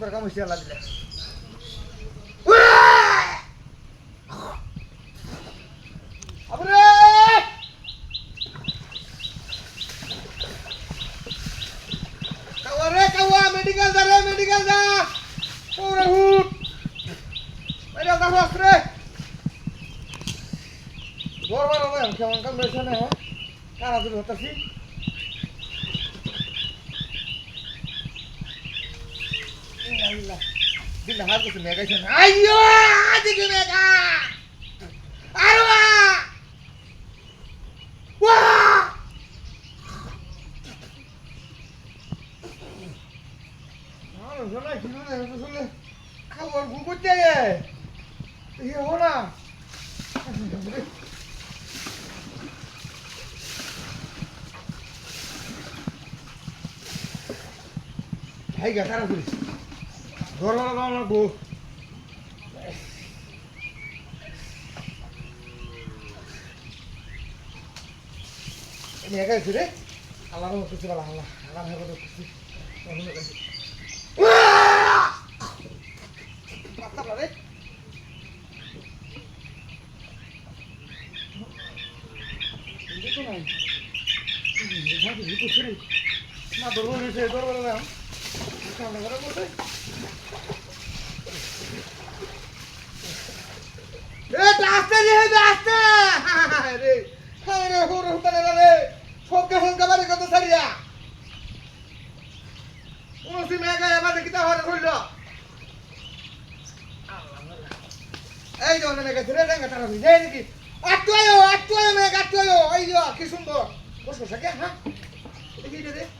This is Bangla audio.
ಸುಂದರ ಕಮರ್ಷಿಯಲ್ ಆಗಿದೆ મેડિકલ દા, રે મેડિકલ દા. ઓરે હું. મેડિકલ દા હોસ રે. ગોરવાનો મેં કેમ કમ બેસને હે. કારા તું તસી কাম রয়েছে না হ্যাঁ কারা তুমি হতাছি দিল্লা হার কিছু মেগাইছে না। আইয়ো, আদিকে মেগা আরে বা ওয়া! আরে শোনা কি না শুনলে খাবার গু। করতে ইয়ে হো না লাগবো আমি একা আছি রে আল্লাহ করছি বলা আল্লাহ আল্লাহ রহমত করছি করছি না নিচে না আসতে রে আসতে রে রে হোর হতানে রে সবকে সংখ্যা বাড়ি কত সারিয়া উনসি মেগা এবার কিতা হরে হইল এই যে অনেক মেগা ছেড়ে ডাঙ্গা তারা হইছে এই নাকি আটটু আয়ো আটটু আয়ো মেঘ আটটু আয়ো এই যে কি সুন্দর বসো সাকে হ্যাঁ দেখি এটা